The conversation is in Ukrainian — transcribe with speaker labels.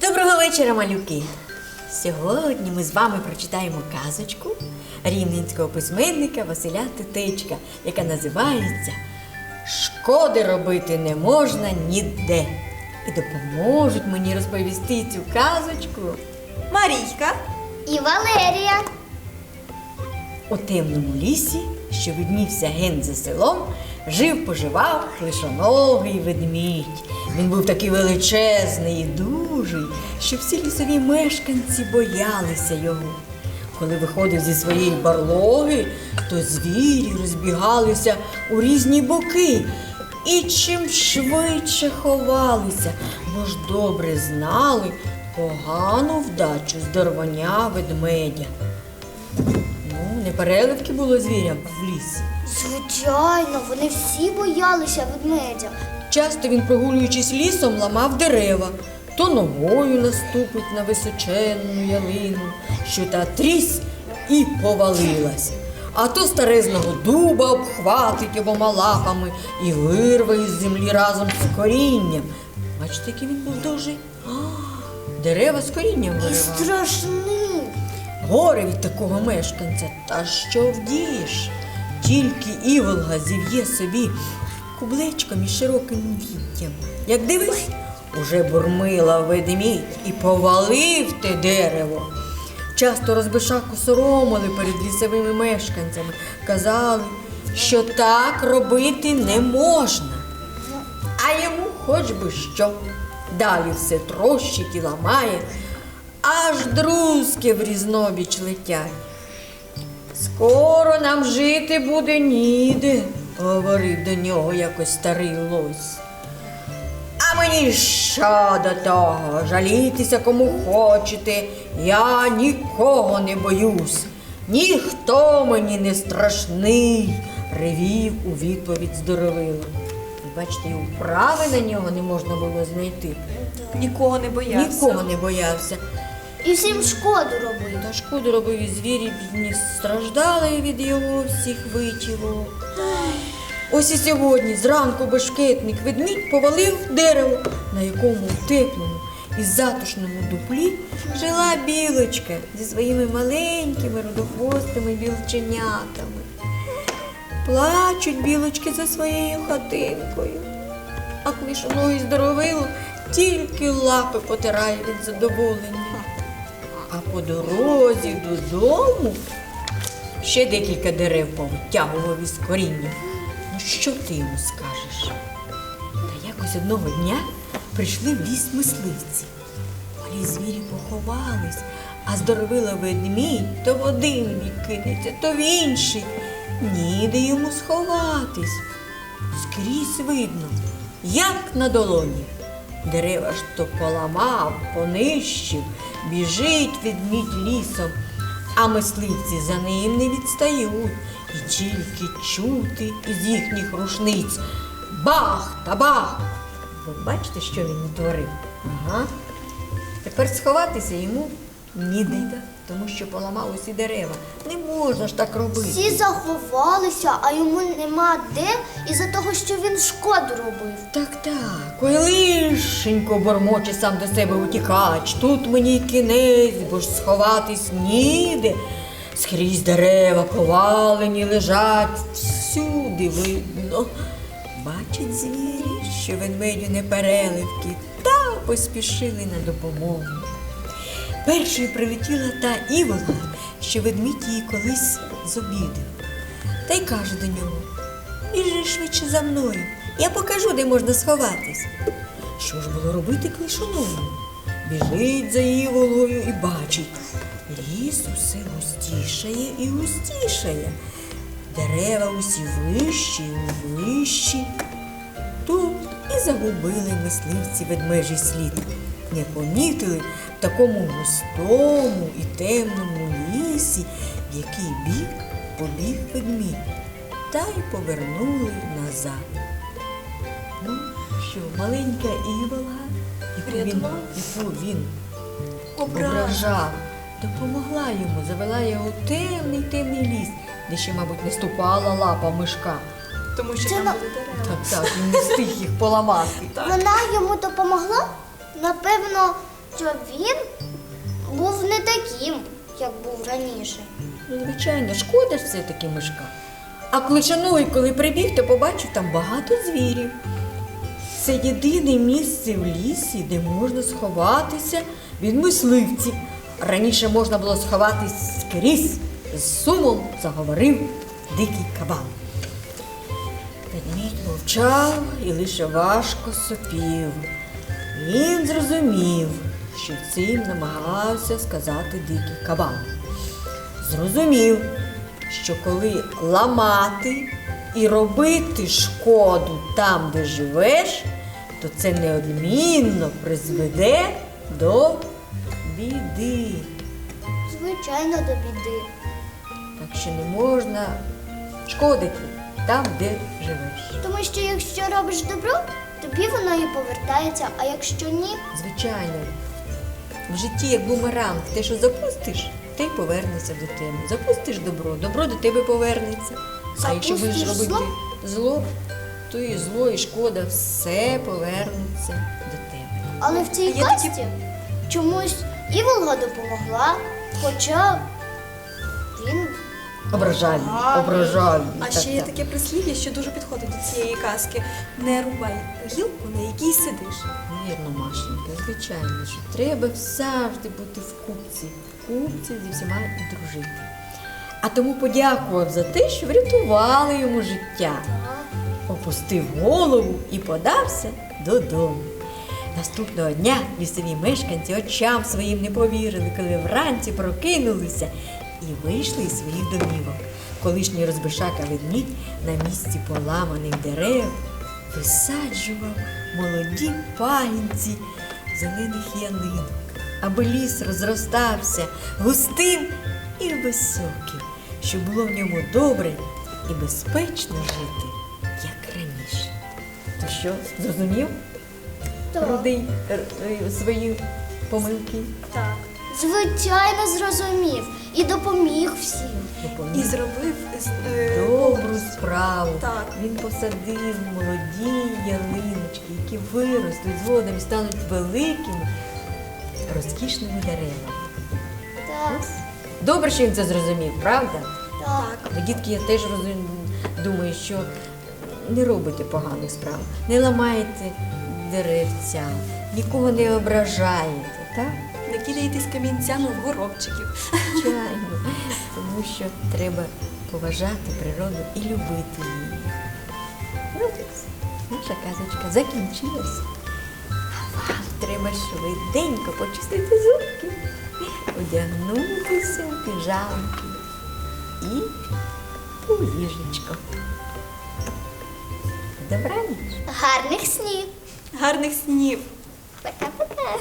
Speaker 1: Доброго вечора, малюки! Сьогодні ми з вами прочитаємо казочку рівненського письменника Василя Титичка, яка називається Шкоди робити не можна ніде. І допоможуть мені розповісти цю казочку
Speaker 2: Марійка.
Speaker 3: І Валерія.
Speaker 1: У темному лісі, що виднівся ген за селом, жив поживав лишоногий ведмідь. Він був такий величезний і дужий, що всі лісові мешканці боялися його. Коли виходив зі своєї барлоги, то звірі розбігалися у різні боки і чим швидше ховалися, бо ж добре знали погану вдачу здоровання ведмедя. Ну, не переливки було звірям в лісі.
Speaker 3: Звичайно, вони всі боялися ведмедя.
Speaker 1: Часто він, прогулюючись лісом, ламав дерева, то ногою наступить на височенну ялину, що та трісь і повалилась. А то старезного дуба обхватить обома лапами і вирве із землі разом з корінням. Бачите, який він був дуже. А, Дерева з корінням
Speaker 3: І
Speaker 1: виривав.
Speaker 3: страшний.
Speaker 1: Горе від такого мешканця, та що вдієш? Тільки іволга зів'є собі кублечком із широким віттям. Як дивись, уже бурмила ведмідь і повалив те дерево. Часто розбишаку соромили перед лісовими мешканцями, казали, що так робити не можна. А йому хоч би що. Далі все трощить і ламає, аж друзки в різнобіч летять. Скоро нам жити буде ніде, говорив до нього якось старий лось. А мені що до того? Жалітися кому хочете. Я нікого не боюсь. Ніхто мені не страшний, ревів у відповідь здоровило. Бачите, і управи на нього не можна було знайти.
Speaker 2: Нікого не боявся.
Speaker 1: Нікого не боявся.
Speaker 3: І всім шкоду робив.
Speaker 1: Та шкоду робив і звірі бідні страждали від його всіх витівок. Ось і сьогодні зранку бешкетник ведмідь повалив дерево, на якому в теплому і затишному дуплі жила білочка зі своїми маленькими рудохвостими білченятами. Плачуть білочки за своєю хатинкою. А клишоної здоровило тільки лапи потирає від задоволення. А по дорозі додому ще декілька дерев повитягував із коріння. Ну що ти йому скажеш? Та якось одного дня прийшли в ліс мисливці. Малі звірі поховались, а здоровила ведмідь то в один бік кинеться, то в інший. Ніде йому сховатись. Скрізь видно, як на долоні. Дерева ж то поламав, понищив, біжить ведмідь лісом, а мисливці за ним не відстають. І тільки чути із їхніх рушниць бах та бах. Ви бачите, що він натворив? Ага. Тепер сховатися йому ніде, тому що поламав усі дерева. Не можна ж так робити.
Speaker 3: Всі заховалися, а йому нема де із-за того, що він шкоду робив.
Speaker 1: Так, так, ой, лишенько бормоче сам до себе утікач. Тут мені кінець, бо ж сховатись ніде. Скрізь дерева повалені лежать, всюди видно. Бачить звірі, що ведмедю не переливки, та поспішили на допомогу. Першою прилетіла та іволга, що ведмідь її колись зобідив. Та й каже до нього: Біжи швидше за мною, я покажу, де можна сховатись. Що ж було робити клишоному? Біжить за іволгою і бачить, ліс усе густішає і густішає. Дерева усі вищі і вищі. Тут і загубили мисливці ведмежий слід. Не помітили в такому густому і темному лісі, в який бік побіг ведмідь, та й повернули назад. Ну, що, маленька іволга, яку він, яку він
Speaker 2: Ображав.
Speaker 1: допомогла йому, завела його у темний темний ліс, де ще, мабуть, не ступала лапа мишка.
Speaker 2: Тому що
Speaker 3: Це
Speaker 2: там
Speaker 3: на-
Speaker 2: були дерева.
Speaker 1: Так, так, він не встиг їх поламати.
Speaker 2: Так.
Speaker 3: Вона йому допомогла? Напевно, що він був не таким, як був раніше.
Speaker 1: Ну, звичайно, шкода все-таки мишка. А клишаной, коли прибіг, то побачив там багато звірів. Це єдине місце в лісі, де можна сховатися від мисливців. Раніше можна було сховатись скрізь. З сумом заговорив дикий кабан. Ведмідь мовчав і лише важко сопів. Він зрозумів, що цим намагався сказати дикий кабан. Зрозумів, що коли ламати і робити шкоду там, де живеш, то це неодмінно призведе до біди.
Speaker 3: Звичайно, до біди.
Speaker 1: Так що не можна шкодити там, де живеш.
Speaker 3: Тому що якщо робиш добро, тобі воно і повертається, а якщо ні,
Speaker 1: Звичайно, в житті як бумеранг, те, що запустиш, те й повернеться до тебе. Запустиш добро, добро до тебе повернеться. А якщо будеш
Speaker 3: Запустиш
Speaker 1: робити зло, то і зло, і шкода все повернеться до тебе.
Speaker 3: але в цій
Speaker 2: Є такі-
Speaker 3: касті чомусь і Волга допомогла, хоча
Speaker 1: Ображальні, ображальні.
Speaker 2: А ще є таке прислів'я, що дуже підходить до цієї казки. Не рубай гілку, на якій сидиш.
Speaker 1: Вірно, Машенька, звичайно, що треба завжди бути в купці, в купці зі всіма і дружити. А тому подякував за те, що врятували йому життя. опустив голову і подався додому. Наступного дня лісові мешканці очам своїм не повірили, коли вранці прокинулися і вийшли із своїх домівок. Колишній розбишака ведмідь на місці поламаних дерев висаджував молоді пагінці зелених ялинок, аби ліс розростався густим і високим, щоб було в ньому добре і безпечно жити, як раніше. То що, зрозумів? Рудий р- свої помилки.
Speaker 2: Так.
Speaker 3: звичайно зрозумів і допоміг всім.
Speaker 2: І зробив е,
Speaker 1: Добру справу.
Speaker 2: Так.
Speaker 1: Він посадив молоді ялиночки, які виростуть згодом і стануть великими, розкішними деревами.
Speaker 3: Так,
Speaker 1: Добре, що він це зрозумів, правда?
Speaker 3: так.
Speaker 1: Ви, дітки, я теж розум... думаю, що не робите поганих справ, не ламаєте деревця, нікого не ображаєте, так?
Speaker 2: Не кидаєтесь камінцями в горобчиків.
Speaker 1: Звичайно, тому що треба поважати природу і любити її. Ну, наша казочка закінчилась. А вам треба швиденько почистити зубки, одягнутися в піжамки і у ліжечко. Добраніч!
Speaker 3: Гарних снів.
Speaker 2: Гарних снів.
Speaker 3: Пока-пока.